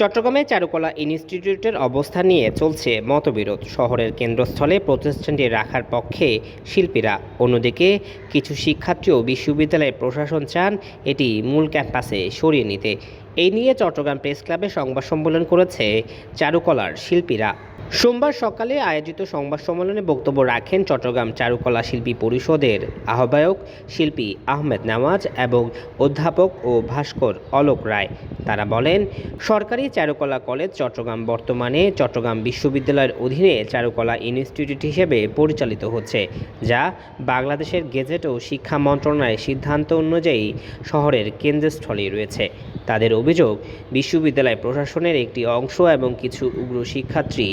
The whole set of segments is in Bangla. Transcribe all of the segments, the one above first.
চট্টগ্রামে চারুকলা ইনস্টিটিউটের অবস্থা নিয়ে চলছে মতবিরোধ। শহরের কেন্দ্রস্থলে প্রতিষ্ঠানটি রাখার পক্ষে শিল্পীরা। অন্যদিকে, কিছু শিক্ষার্থী ও বিশ্ববিদ্যালয়ের প্রশাসন চান এটি মূল ক্যাম্পাসে সরিয়ে নিতে। এই নিয়ে চট্টগ্রাম প্রেস ক্লাবে সংবাদ সম্মেলন করেছে চারুকলার শিল্পীরা। সোমবার সকালে আয়োজিত সংবাদ সম্মেলনে বক্তব্য রাখেন চট্টগ্রাম চারুকলা শিল্পী পরিষদের আহ্বায়ক শিল্পী আহমেদ নামাজ এবং অধ্যাপক ও ভাস্কর অলোক রায়। তারা বলেন, সরকারি চারুকলা কলেজ চট্টগ্রাম বর্তমানে চট্টগ্রাম বিশ্ববিদ্যালয়ের অধীনে চারুকলা ইনস্টিটিউট হিসেবে পরিচালিত হচ্ছে, যা বাংলাদেশের গেজেট ও শিক্ষা মন্ত্রণালয়ের সিদ্ধান্ত অনুযায়ী শহরের কেন্দ্রস্থলে রয়েছে। তাদের অভিযোগ, বিশ্ববিদ্যালয় প্রশাসনের একটি অংশ এবং কিছু উগ্র শিক্ষার্থী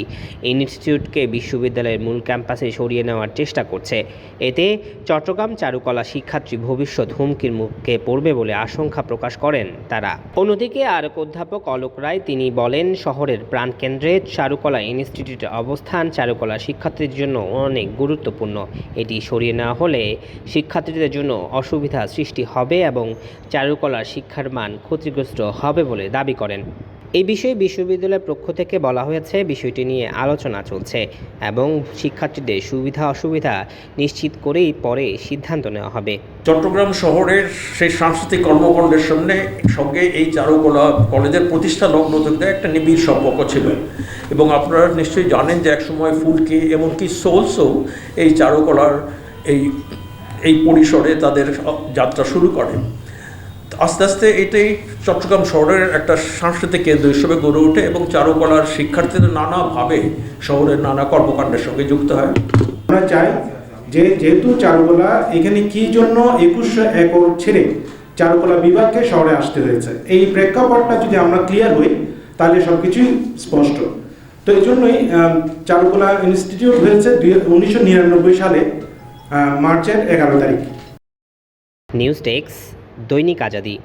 ইনস্টিটিউটকে বিশ্ববিদ্যালয়ের মূল ক্যাম্পাসে সরিয়ে নেওয়ার চেষ্টা করছে। এতে চট্টগ্রাম চারুকলা শিক্ষার্থী ভবিষ্যৎ হুমকির মুখে পড়বে বলে আশঙ্কা প্রকাশ করেন তারা। অন্যদিকে আরেক অধ্যাপক অলোক রায়, তিনি বলেন, শহরের প্রাণকেন্দ্রে চারুকলা ইনস্টিটিউটের অবস্থান চারুকলা শিক্ষার্থীদের জন্য অনেক গুরুত্বপূর্ণ। এটি সরিয়ে নেওয়া হলে শিক্ষার্থীদের জন্য অসুবিধা সৃষ্টি হবে এবং চারুকলার শিক্ষার মান ক্ষতিগ্রস্ত হবে বলে দাবি করেন। এই বিষয়ে বিশ্ববিদ্যালয়ের পক্ষ থেকে বলা হয়েছে, বিষয়টি নিয়ে আলোচনা চলছে এবং শিক্ষার্থীদের সুবিধা অসুবিধা নিশ্চিত করেই পরে সিদ্ধান্ত নেওয়া হবে। চট্টগ্রাম শহরের সেই সাংস্কৃতিক কর্মকাণ্ডের সামনে সঙ্গে এই চারুকলা কলেজের প্রতিষ্ঠা লগ্ন থেকে একটা নিবিড় সম্পর্ক ছিল এবং আপনারা নিশ্চয়ই জানেন যে একসময় ফুলকি এমনকি সোলসও এই চারুকলার এই এই পরিসরে তাদের যাত্রা শুরু করে। আস্তে আস্তে এটাই চট্টগ্রাম শহরের একটা সাংস্কৃতিক কেন্দ্র হিসেবে গড়ে ওঠে এবং চারুকলার শিক্ষার্থীদের নানাভাবে শহরের নানা কর্মকাণ্ডের সঙ্গে যুক্ত হয়। আমরা চাই যে যেহেতু চারুকলা এখানে কি জন্য একুশশো একর ছেড়ে চারুকলা বিভাগকে শহরে আসতে হয়েছে? এই প্রেক্ষাপটটা যদি আমরা ক্লিয়ার হই তাহলে সব কিছুই স্পষ্ট। তো এই জন্যই আহ, চারুকলা ইনস্টিটিউট হয়েছে উনিশশো নিরানব্বই সালে আহ, মার্চের এগারো তারিখ। নিউজ ডেস্ক দৈনিক আজাদি।